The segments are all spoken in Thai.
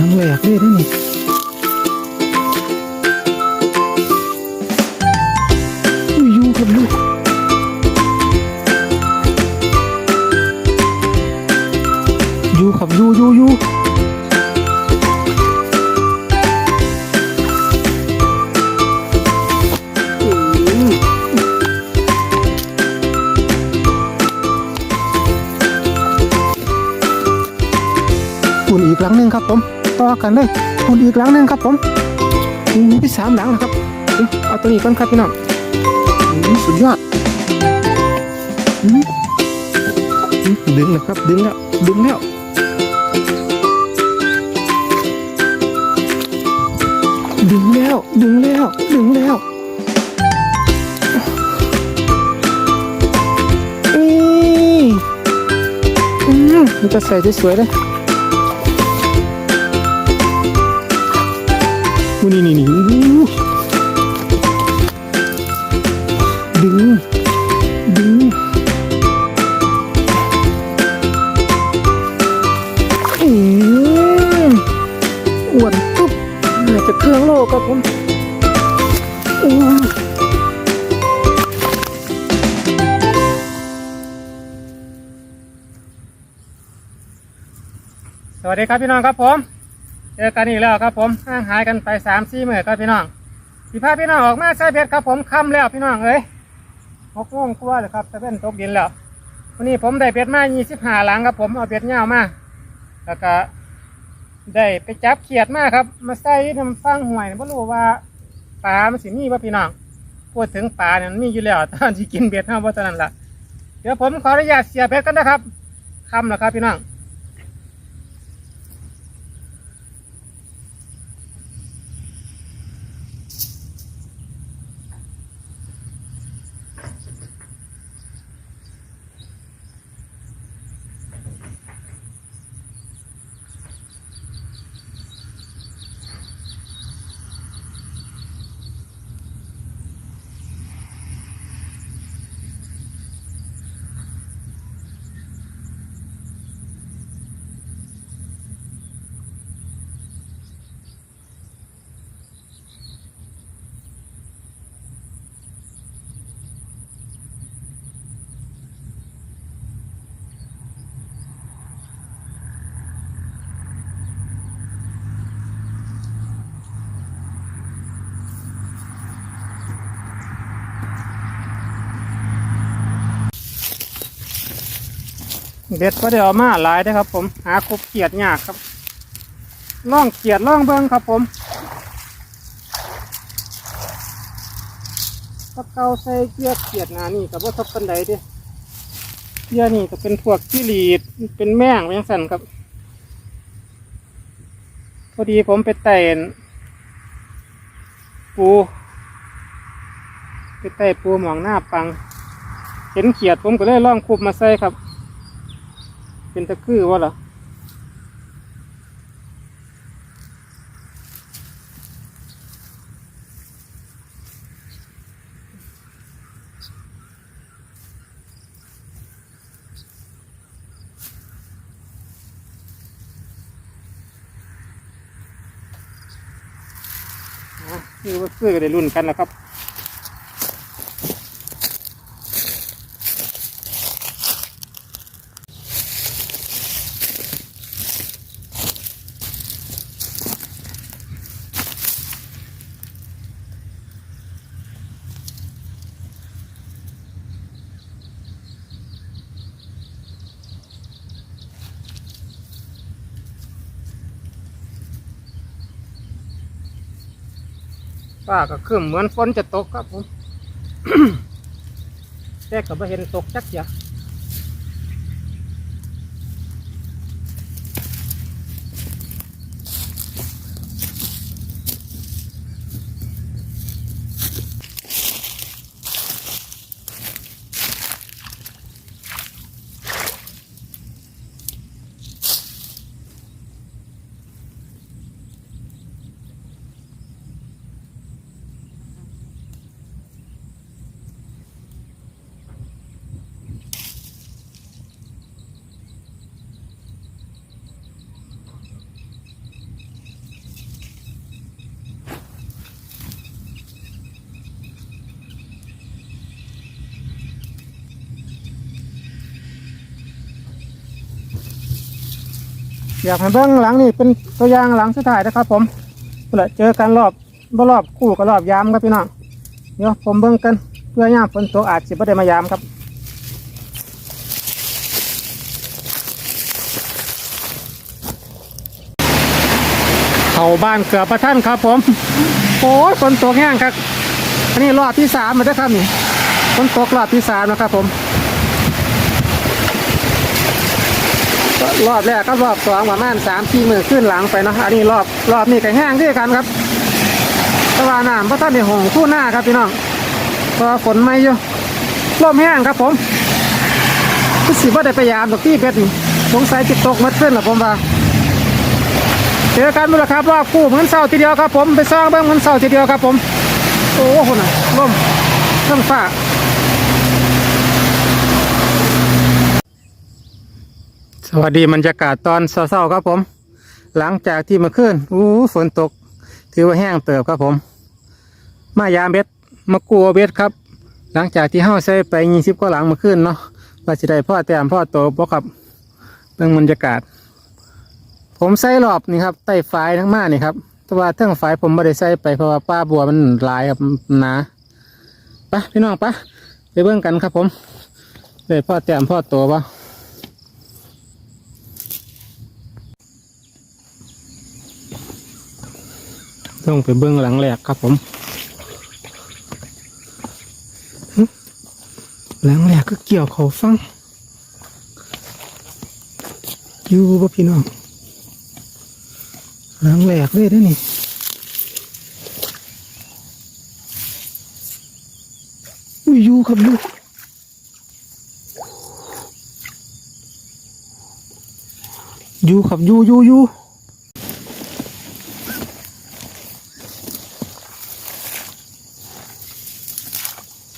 รั้งแรกเลยนะนี่อุ้ยอยู่ครับลูกอยู่ครับอยู่อยู่อยู่อุ่นอีกหลังหนึ่งครับผม ต่อกันเลยอุ่นอีกหลังหนึ่งครับผมอู้ไปสามหลังแล้วครับเอาตัวนี้ก่อนครับพี่น้องอืมสุดยอดอืมอืมดึงแล้วครับดึงแล้วดึงแล้วดึงแล้ว ดึงแล้ว ดึงแล้วอืมอืมมันจะใส่สวยๆเลย นี่นี่นี่ดึง ดึงอืมอ้วนตุ๊บน่าจะเครื่องโลกับผมอู้สวัสดีครับพี่น้องครับผม จอกันอีกแล้วครับผมห่างหายกันไปสามสี่เมื่อครับพี่น้องพี่พาพี่น้องออกมาใส่เบ็ดครับผมค่ำแล้วพี่น้องเอ้ยหกโมงกว่าเลยครับจะเป็นตกดินแล้ววันนี้ผมได้เบ็ดมายี่สิบห้าหลังครับผมเอาเบ็ดเงามาแล้วก็ได้ไปจับเขียดมาครับ มาใส่ทำฟังห่วยไม่รู้ว่าปลามันสิมีป่ะพี่น้องพูดถึงปลาเนี่ยมันมีอยู่แล้วตอนที่กินเบ็ดเท่าว่าตอนนั้นละเดี๋ยวผมขออนุญาตเสียเบ็ดกันนะครับค่ำแล้วครับพี่น้อง เบ็ดก็ได้เอามาหลายนะครับ ผม หาครบเกียดยากครับล่องเกียดล่องเบิ้งครับ ผมตะเกาใส่เกียดเกียดนานี่กับว่าทับกันไดเด้เกียนี่ก็เป็นพวกกิรีดเป็นแม่งเป็นสันครับพอดีผมไปไต่ปูไปไต่ปูหมองหน้าปัง เห็นเขียดผมก็เลยล่องคุบมาใส่ครับ เป็นตะคือว่าเหรออะนี่ว่าซื้อก็ได้รุ่นกันแล้วครับ ฟ้าก็ขึ้นเหมือนฝนจะตกครับผม แต่ก็ไม่เห็นตกจักอย่า อยากให้เบิ้องหลังนี่เป็นตัวอย่างหลังสุดท้ายนะครับ ผมเพื่อเจอกันรอบบรอบคู่กับรอบยามครับพี่น้องเดี๋ยวผมเบิ้งกันเพื่อย่ามฝนตกอาจจะไม่ได้มายามครับเข้าบ้านเกือบประท่านครับ ผมโอ้ยฝนตกแห้งครับอันนี้รอบที่สามมาได้ครับนี่ฝนตกรอบที่สามนะครับผม รอบแรกก็รอบสองประมาณสามสี่มือขึ้นหลังไปเนาะอันนี้รอบรอบนี้ก็แห้งด้วยกันครับตะวันน้ำเพราะท่านในหงคู่หน้าครับพี่น้องพราะว่าฝนไม่เยอะลมแห้งครับผมคือสิว่าได้พยายามตกที่เพชรสงสัยจิตตกมัดขึ้นหรอผมว่าเจอกันบุรครับรอบคู่เหมือนเสาทีเดียวครับผมไปสร้างเบื้องเหมือนเสาทีเดียวครับผมโอ้โหน่ะลมลมฟ้า สวัสดีบรรยากาศตอนเช้าๆครับผม หลังจากที่มื่อคืนอู้ฝนตก ถือว่าแห้งเติบครับผม มายามเบ็ดมากลัวเบ็ดครับ หลังจากที่เฮาใส่ไปยี่สิบกว่าหลังมื่อคืนเนาะว่าจะได้พ่อแต้มพ่อโตบ่ครับเรื่องบรรยากาศ ผมใส่รอบนี่ครับใต้ฝายทั้งมานี่ครับแต่ว่าทั้งฝายผมไม่ได้ใส่ไปเพราะว่าป้าบัวมันหลายครับนหนาไปพี่น้องไปไปเบิ่งกันครับผมได้พ่อแต้มพ่อโตบ่ ต้องไปเบื้องหลังแหลกครับผมหลังแหลกก็เกี่ยวเขาฟังอยู่บ่พี่น้องหลังแหลกเลยด้นี่อุยอยู่ครับอยู่อยู่ครับอยู่อยู่อยู่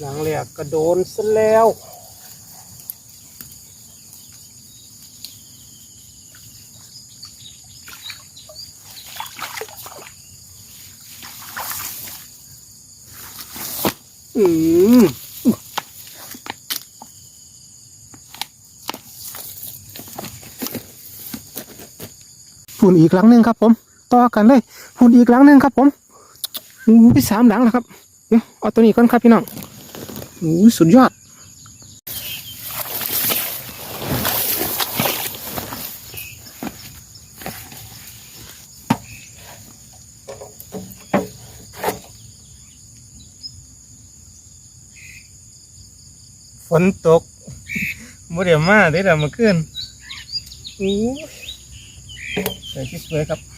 หลังแหลกก ระโดนซะแล้วอืมฝุ่นอีกหลังหนึ่งครับผม ต่อกันเลยฝุ่นอีกหลังหนึ่งครับผมอู้ยสามหลังแล้วครับเดี๋ยวเอาตัวนี้ก่อนครับพี่น้อง โอ้สุดยอด ฝนตกบ่เดี๋ยวมาได้แต่มาขึ้นโอ้ใส่ที่สวยครับ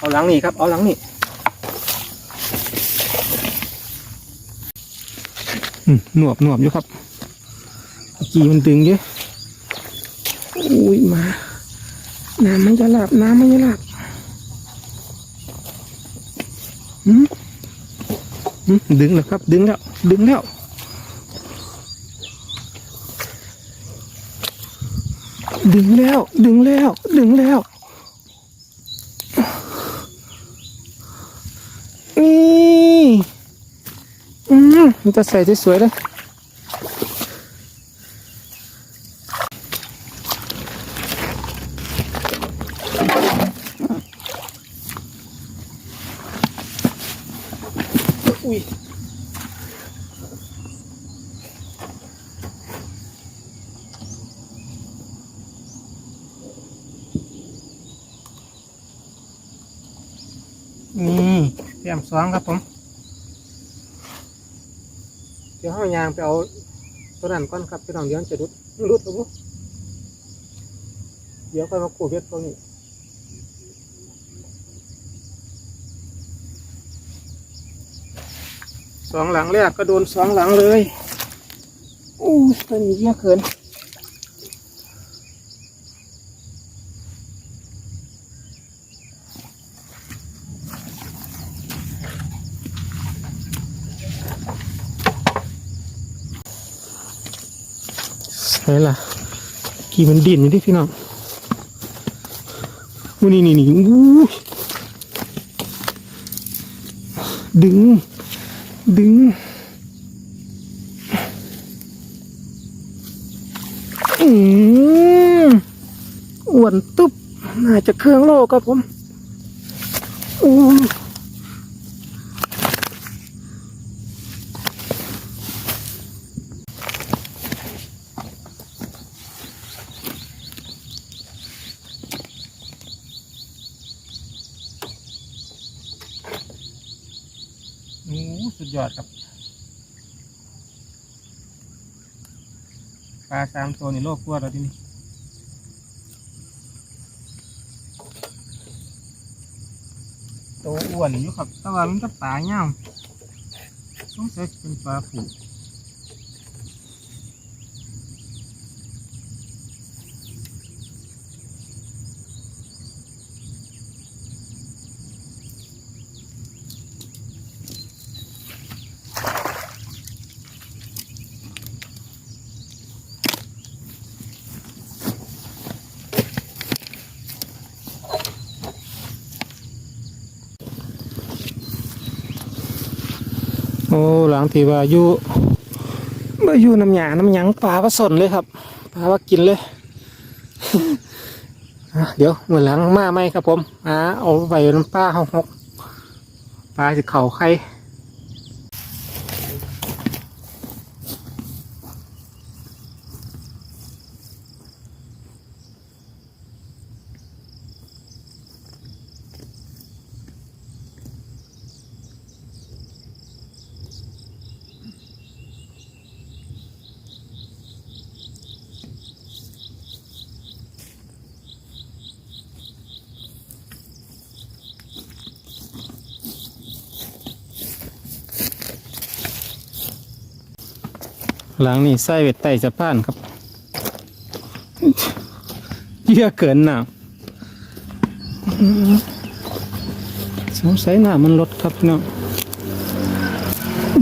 เอาหลังนี่ครับ เอาหลังนี่อืมหนวบหนวบอยู่ครับกีมันดึงเยอะอุ้ยมา น้ำไมันจะหลับ น้ำไมันจะหลับอืมอืมดึงแล้วครับ ดึงแล้ว ดึงแล้วดึงแล้ว ดึงแล้ว ดึงแล้ว นี่อื มันจะใส่ที่สวยเลยอุ้ยนี่เตรียมสองครับผม เดี๋ยวห้ายางไปเอาตัวนั้นก่อนครับพี่น้องเดี๋ยวนจะรุดรุดตรงนี้เดี๋ยวค่อยมาขูดเบ็ดตรงนี้สองหลังแรกก็โดนสองหลังเลยอู้ตัวนี้เยอะเกิน ช่ล่ะ กี่มันดิ่นอยู่ดิพี่น้องอู้นี่นี่นี่อู้ดึง ดึงอืมอ้วนตุ๊บ น่าจะเครื่องโลครับผมอู้ ยอดครับปลาสามตัวนี่โลกกลัวเราที่นี่ตัวอ้วนอยู่ครับแต่ว่ามันก็ตายเงาต้องใช้เป็นปลาผูก หลังที่ว่าอยู่มาอยู่น้ำหยาน้ำหยังปลาผสนเลยครับปลาว่ากินเลย เดี๋ยวเหมือนหลังมาไหมครับผมอ่าเอาไปน้ำปลาหกหกปลาสิเข่าใคร หลังนี่ไส้เวทไตจะป้านครับ เยื่อเกินหนาสงสัยหน้ามันลดครับพี่น้อง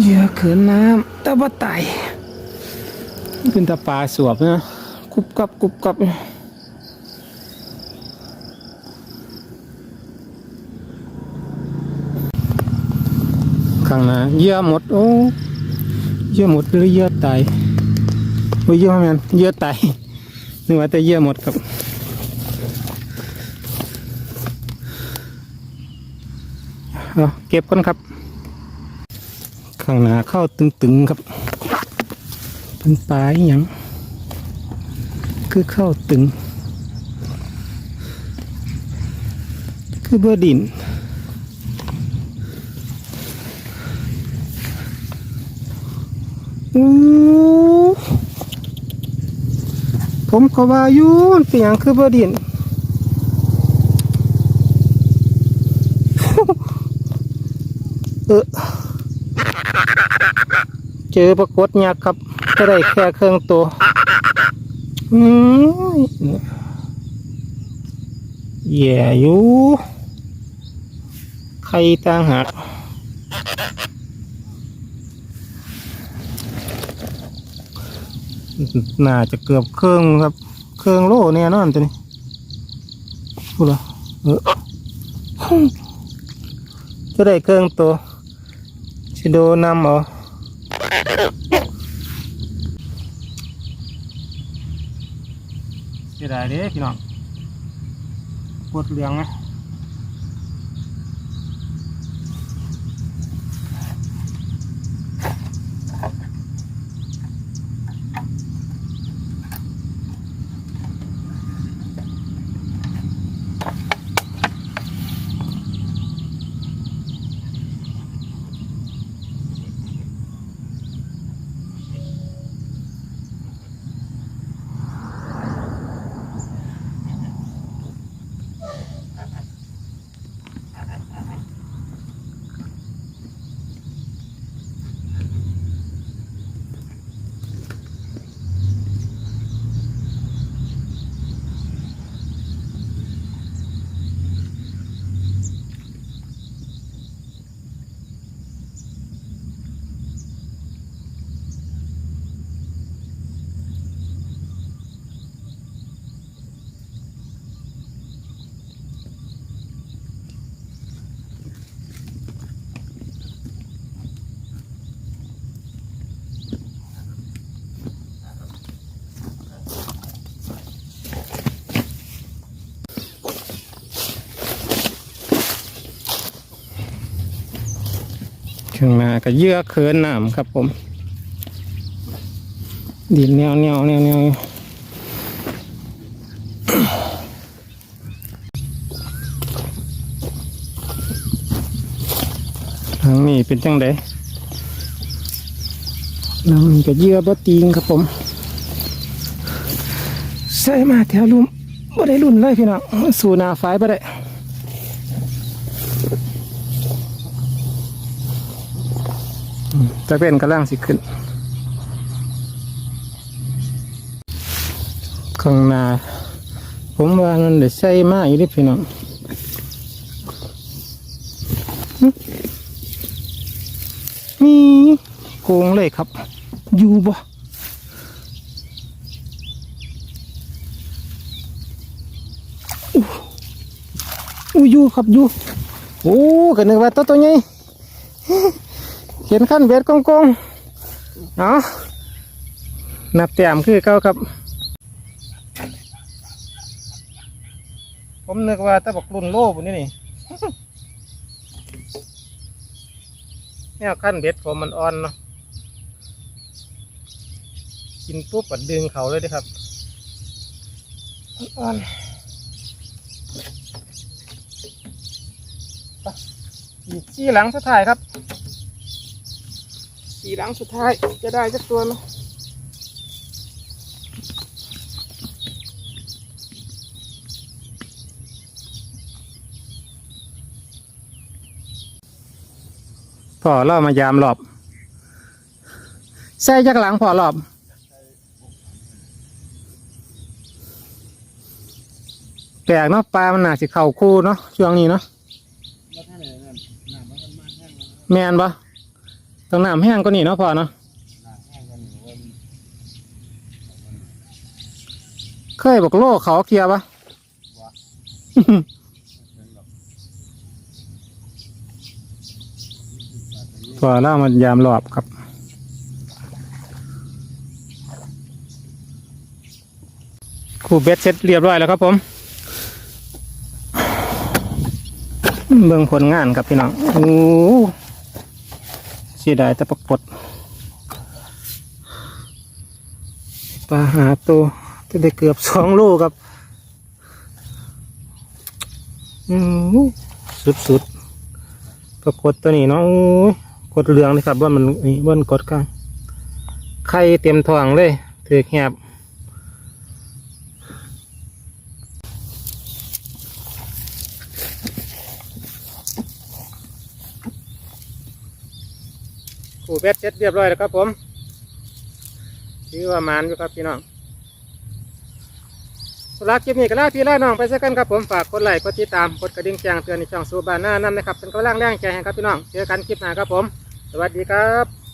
เยื่อเกินน้ำต่ว่าไตเป็นตาปลาสวบนะกุบกับกุบกับข้างหน้าเยื่อหมดโอ้ ยื่อหมดหรือเยื่อตายโอ้ยเยื่อแมนเยื่อตายนึกว่าแต่เยื่อหมดครับเก็บก่อนครับ ข้างหน้าเข้าตึงๆครับเป็นปลาอย่างคือเข้าตึง คือเบอร์ดิน ผมก็ว่ายู่นเป็นหยังคือบ่ดินเออเจอปรากฏยักษ์ครับก็ได้แค่เครื่องตัวอืมแย่อยู่ใครต่างหาก น่าจะเกือบเครื่องครับ เครื่องโล่เนี่ยนอนตัวนี้พูดเหรอเออจะได้เครื่องตัวชิโดนำเหรอเสียดายเด้พี่น้องปวดเหลืองไหม ข้างหน้าก็เยื่อเขินน้ำครับผม ดินแนวแนวแนวแนวทางนี้เป็นจังไดทางนี้ก็เยื่อบ่ตีงครับผมใส่มาแถวลุ่มบ่ได้รุ่นเลยพี่น้องสู่นาไฟบ่ได้ จะเป็นกระล่างสิขึ้นข้างหน้าผมว่ามันได้ใส่มาอีกเดิพี่น้องมีโกงเลยครับ อยู่บ่อู้อู้อยู่ครับอยู่โอ้ก็นึกว่าตัวตัวใหญ่ เขียนขั้นเบ็ดกงกงๆเอานับแต้มคือเก้าครับ ผมนึกว่าแตะบอกรุ่นโลบุนี่นี่แนวขั้นเบ็ดผมมันอ่อนเนาะกินปุ๊บก็ดึงเขาเลยเด้อครับมันอ่อนไปอีกที่หลังสุดท้ายครับ สีหลังสุดท้ายจะได้สักตัวไหมพอเรามายามหลอบใส่จากหลังพอหลอบแปลกเนาะปลามันหนาสิเข่าคู่เนาะช่วงนี้เนาะแมนปะ ต้องน้ำแห้งก็นี่เนาะพอเนาะเคยบอกโลกเขาเคลียร์ปะพอแล้วมันยามหลอบครับคู่เบ็ดเสร็จเรียบร้อยแล้วครับผม เบิ่งผลงานครับพี่น้อง โอ้เสียดายแต่ปรากฏปลาหาตัวจะได้เกือบสองโลครับ อืมสุดๆปรากฏตัวนี้เนาะโอ้ยกดเหลืองเลยครับว่ามันนี่ว่ามันกดกลางไข่เต็มท้องเลยถือแหบ ปูเบ็ดเสร็จเรียบร้อยแล้วครับผมถือว่ามานอยู่ครับพี่น้องสำหรับคลิปนี้ก็ลาพี่ลาน้องไปสักกันครับผมฝากกดไลค์กดติดตามกดกระดิ่งแจ้งเตือนในช่องสูบานหน้านั่นนะครับเป็นกำลังแรงใจให้ครับพี่น้องเจอกันคลิปหน้าครับผม สวัสดีครับ